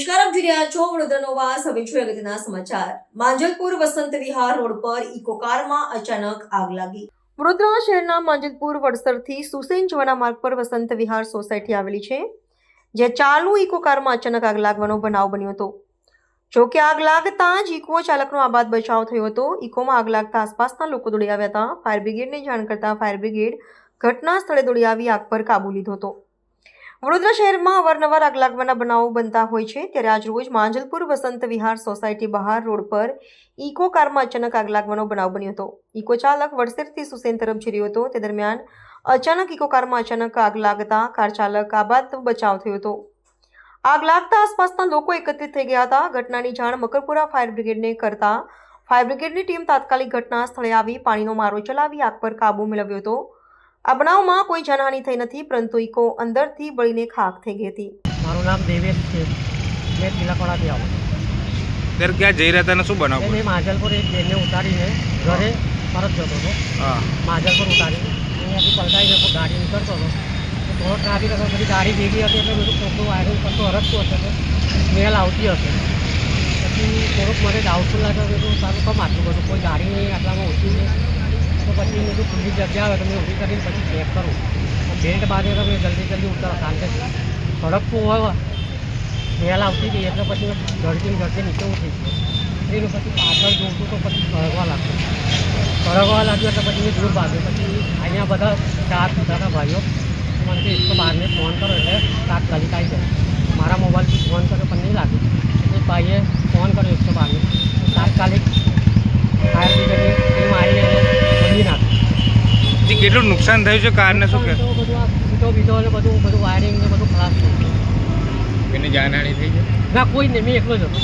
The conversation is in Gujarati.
જોઈ રહ્યા છો વડોદરાનો વાસ. હવે જોઈએ અગત્યના સમાચાર. માંજલપુર વસંત વિહાર રોડ પર ઇકો કારમાં અચાનક આગ લાગી. વડોદરા શહેરના માંજલપુર વડસરથી સુસેન જવાના માર્ગ પર વસંત વિહાર સોસાયટી આવેલી છે, જ્યાં ચાલુ ઇકો કારમાં અચાનક આગ લાગવાનો બનાવ બન્યો હતો. જો કે આગ લાગતા જ ઇકો ચાલકનો આબાદ બચાવ થયો હતો. ઇકોમાં આગ લાગતા આસપાસના લોકો દોડી આવ્યા હતા. ફાયર બ્રિગેડને જાણ કરતા ફાયર બ્રિગેડ ઘટના સ્થળે દોડી આવી આગ પર કાબૂ લીધો હતો. વડોદરા શહેરમાં અવારનવાર આગ લાગવાના બનાવો બનતા હોય છે, ત્યારે આજ રોજ માંજલપુર વસંત વિહાર સોસાયટી બહાર રોડ પર ઇકો કારમાં અચાનક આગ લાગવાનો બનાવ બન્યો હતો. ઇકો ચાલક વડસેરથી સુસેન તરફ જઈ રહ્યો હતો. તે દરમિયાન અચાનક ઇકો કારમાં અચાનક આગ લાગતા કાર ચાલક આબાદ બચાવ થયો હતો. આગ લાગતા આસપાસના લોકો એકત્રિત થઈ ગયા હતા. ઘટનાની જાણ મકરપુરા ફાયર બ્રિગેડને કરતા ફાયર બ્રિગેડની ટીમ તાત્કાલિક ઘટના સ્થળે આવી પાણીનો મારો ચલાવી આગ પર કાબૂ મેળવ્યો હતો. આ બનાવમાં કોઈ જાનહાનિ થઈ નથી પરંતુ ઇકો અંદરથી બળીને ખાખ થઈ ગઈ હતી. મારું નામ દેવેશ છે. મેં તિલકવાડાથી આવું ત્યારે ક્યાં જઈ રહ્યા હતા શું બનાવ મેં માજલપુર એક બેનને ઉતારીને ઘરે પરત જતો હતો. હા. માજલપુર ઉતારીને. અહીંયાથી પલટાઈને ગાડી નીકળતો હતો. તો થોડો ટ્રાફિક હતો બધી ગાડી ભેગી હતી એટલે બધું ખોટું વાયરિંગ કરતું હરકતું હશે તો સ્મેલ આવતી હશે. પછી થોડુંક મને ડાઉટફુલ લાગ્યો કે સારું કમ આટલું બધું. કોઈ ગાડી નહીં આટલામાં ઓછી નહીં. તો પછી મેં કીધું ખુલ્લી જગ્યા આવે તો મેં ઊભી કરીને પછી ચેક કરું બેલ્ટ બાંધે તો મેં જલ્દી જલ્દી ઉતરો કારણ કે સડકતું હોય સ્મેલ આવતી ગઈ એટલે પછી મેં ઝડપી ઝડપી નીચે ઉઠી ગયો એટલે પછી પાછળ જોઉં તો પછી સળગવા લાગતું સળગવા લાગ્યું એટલે પછી મેં દૂર ભાગ્યો પછી અહીંયા બધા ચાર પીતા હતા ભાઈઓ તો મને કે એકસો બારને ફોન કરો એટલે તાત્કાલિક આવી જાય મારા મોબાઈલથી ફોન કર્યો પણ નહીં લાગ્યું એટલે ભાઈએ ફોન કર્યો એકસો બારને તાત્કાલિક ફાયર બ્રિગેડની ટીમ આવીને એને બદલી નાખી જી કેટલું નુકસાન થયું છે કારને શું કે? સીટો બીટો ને બધું બધું વાયરિંગ ને બધું ખરાબ થયું એની જાનહાની થઈ છે? ના કોઈ નહીં મેં એકલો જ હતો.